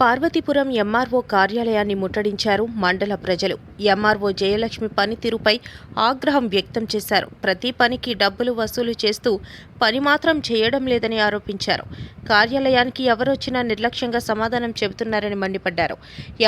Parvathipuram MRO కార్యాలయాన్ని ముట్టడించారు మండల ప్రజలు. ఎంఆర్ఓ జయలక్ష్మి పనితీరుపై ఆగ్రహం వ్యక్తం చేశారు. ప్రతి పనికి డబ్బులు వసూలు చేస్తూ పని మాత్రం చేయడం లేదని ఆరోపించారు. కార్యాలయానికి ఎవరొచ్చినా నిర్లక్ష్యంగా సమాధానం చెబుతున్నారని మండిపడ్డారు.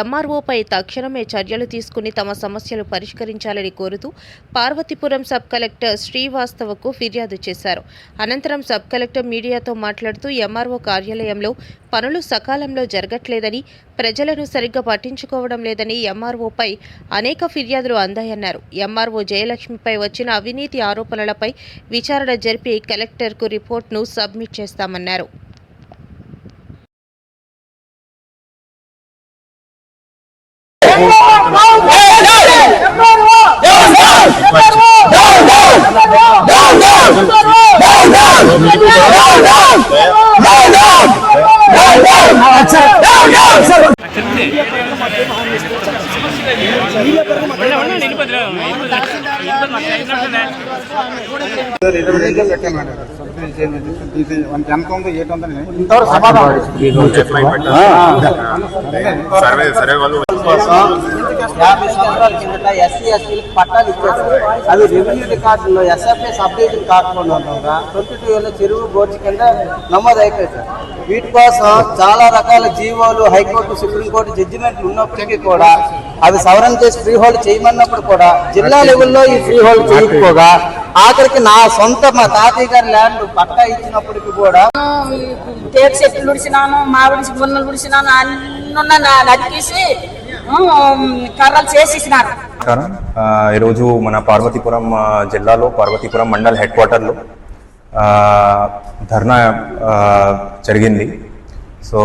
ఎంఆర్ఓపై తక్షణమే చర్యలు తీసుకుని తమ సమస్యలు పరిష్కరించాలని కోరుతూ పార్వతీపురం సబ్ కలెక్టర్ శ్రీవాస్తవకు ఫిర్యాదు చేశారు. అనంతరం సబ్ కలెక్టర్ మీడియాతో మాట్లాడుతూ ఎంఆర్ఓ కార్యాలయంలో పనులు సకాలంలో జరగట్లేదని ప్రజలను సరిగ్గా పట్టించుకోవడం లేదని ఎంఆర్ఓపై అనేక ఫిర్యాదులు అందాయన్నారు. ఎంఆర్ఓ జయలక్ష్మిపై వచ్చిన అవినీతి ఆరోపణలపై విచారణ జరిపి కలెక్టర్కు రిపోర్ట్ను సబ్మిట్ చేస్తామన్నారు. యాభై సంవత్సరాల కిందట ఎస్సీ ఎస్టీలకు పట్టాలు ఇచ్చేసారు అవి రెవెన్యూ రికార్డులో ఎస్ఎఫ్ఏ సబ్ డివిజన్ కాకుండా ఉండగా ట్వంటీ టూ ఏళ్ళ చెరువు బోర్డు కింద నమోదు అయిపోయింది సార్. వీటి కోసం చాలా రకాల జీవోలు హైకోర్టు సుప్రీంకోర్టు జడ్జిమెంట్లు ఉన్నప్పటికీ కూడా అవి సవరణ చేసి ఫ్రీ హోల్డ్ చేయమన్నప్పుడు కూడా జిల్లా లెవెల్లో ఈ ఫ్రీ హోల్డ్ చేయకపోగా ఆఖరికి నా సొంత మా తాతయ్య గారి ల్యాండ్ పట్టా ఇచ్చినప్పటికీ కూడా టేక్ చెట్లు ఉడిసినాను మామిడి గున్నలు ఉడిసినాను అన్నున్న నరికేసి కర్రలు చేసేసినారు. ఈరోజు మన పార్వతీపురం జిల్లాలో పార్వతీపురం మండల్ హెడ్ క్వార్టర్లో ఆ, ధర్నా జరిగింది. సో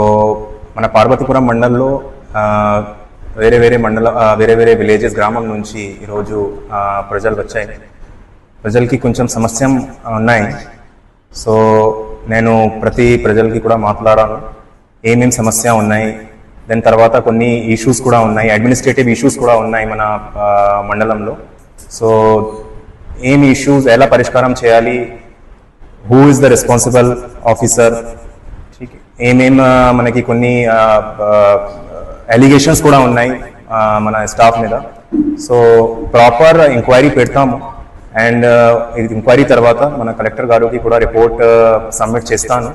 మన పార్వతీపురం మండల్లో ఆ, వేరే వేరే మండల వేరే వేరే విలేజెస్ గ్రామం నుంచి ఈరోజు ప్రజలు వచ్చాయి. ప్రజలకి కొంచెం సమస్య ఉన్నాయి. సో నేను ప్రతి ప్రజలకి కూడా మాట్లాడాను ఏమేం సమస్య ఉన్నాయి? దాని తర్వాత కొన్ని ఇష్యూస్ కూడా ఉన్నాయి. అడ్మినిస్ట్రేటివ్ ఇష్యూస్ కూడా ఉన్నాయి మన మండలంలో. సో ఏం ఇష్యూస్ ఎలా పరిష్కారం చేయాలి? Who is the responsible officer ఏమేం మనకి కొన్ని అలిగేషన్స్ కూడా ఉన్నాయి మన స్టాఫ్ మీద. సో ప్రాపర్ ఎంక్వైరీ పెడతాము. అండ్ ఇది ఎంక్వైరీ తర్వాత మన కలెక్టర్ గారికి కూడా రిపోర్ట్ సబ్మిట్ చేస్తాను.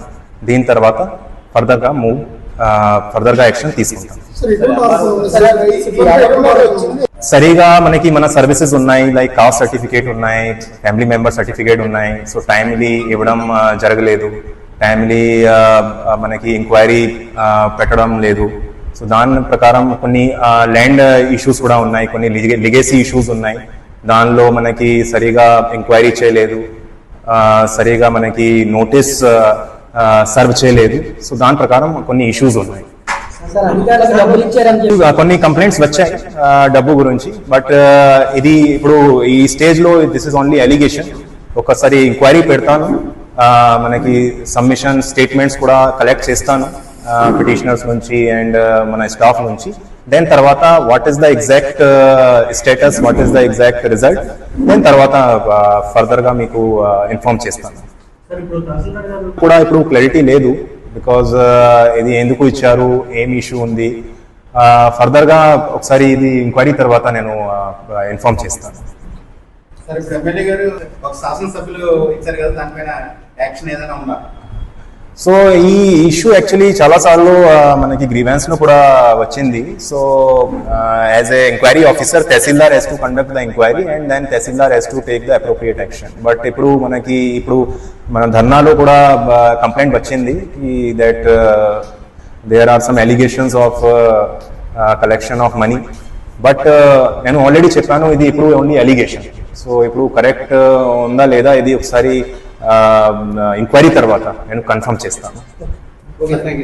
దీని తర్వాత ఫర్దర్గా మూవ్ ఫర్దర్గా యాక్షన్ తీసుకుంటాం. సరిగా మనకి మన సర్వీసెస్ ఉన్నాయి లైక్ కాస్ట్ సర్టిఫికేట్ ఉన్నాయి ఫ్యామిలీ మెంబర్ సర్టిఫికేట్ ఉన్నాయి. సో టైమ్లీ ఇవ్వడం జరగలేదు. టైమ్లీ మనకి ఎంక్వైరీ పెట్టడం లేదు. సో దాని ప్రకారం కొన్ని ల్యాండ్ ఇష్యూస్ కూడా ఉన్నాయి. కొన్ని లిగేసీ ఇష్యూస్ ఉన్నాయి. దానిలో మనకి సరిగా ఎంక్వైరీ చేయలేదు. సరిగా మనకి నోటీస్ సర్వ్ చేయలేదు. సో దాని ప్రకారం కొన్ని ఇష్యూస్ ఉన్నాయి. కొన్ని కంప్లైంట్స్ వచ్చాయి. డబ్బు గురించి. బట్ ఇది ఇప్పుడు ఈ స్టేజ్లో దిస్ ఇస్ ఓన్లీ అలిగేషన్ ఒకసారి ఎంక్వైరీ పెడతాను. మనకి సబ్మిషన్ స్టేట్మెంట్స్ కూడా కలెక్ట్ చేస్తాను. పిటిషనర్స్ నుంచి అండ్ మన స్టాఫ్ నుంచి. దెన్ తర్వాత what is the exact status what is the exact result then తర్వాత ఫర్దర్గా మీకు ఇన్ఫార్మ్ చేస్తాను. కూడా ఇప్పుడు క్లారిటీ లేదు బికాజ్ ఇది ఎందుకు ఇచ్చారు? ఏం ఇష్యూ ఉంది? ఫర్దర్గా ఒకసారి ఇది ఎంక్వైరీ తర్వాత నేను ఇన్ఫార్మ్ చేస్తాను. సరే ఇప్పుడు ఎమ్మెల్యే గారు ఒక శాసనసభ్యులు ఇచ్చారు కదా దానిపైన యాక్షన్ ఏదైనా ఉందా? సో ఈ ఇష్యూ యాక్చువల్లీ చాలాసార్లు మనకి గ్రీవెన్స్లో కూడా వచ్చింది. So as a enquiry officer tahsildar has to conduct the enquiry and then tahsildar has to take the appropriate action but ఇప్పుడు మనకి ఇప్పుడు మన ధర్నాలో కూడా కంప్లైంట్ వచ్చింది that there are some allegations of collection of money but నేను already చెప్పాను ఇది ఇప్పుడు ఓన్లీ ఎలిగేషన్ సో ఇప్పుడు కరెక్ట్ ఉందా లేదా ఇది ఒకసారి Um, uh, ఎంక్వైరీ తర్వాత నేను కన్ఫర్మ్ చేస్తాను. Okay thank you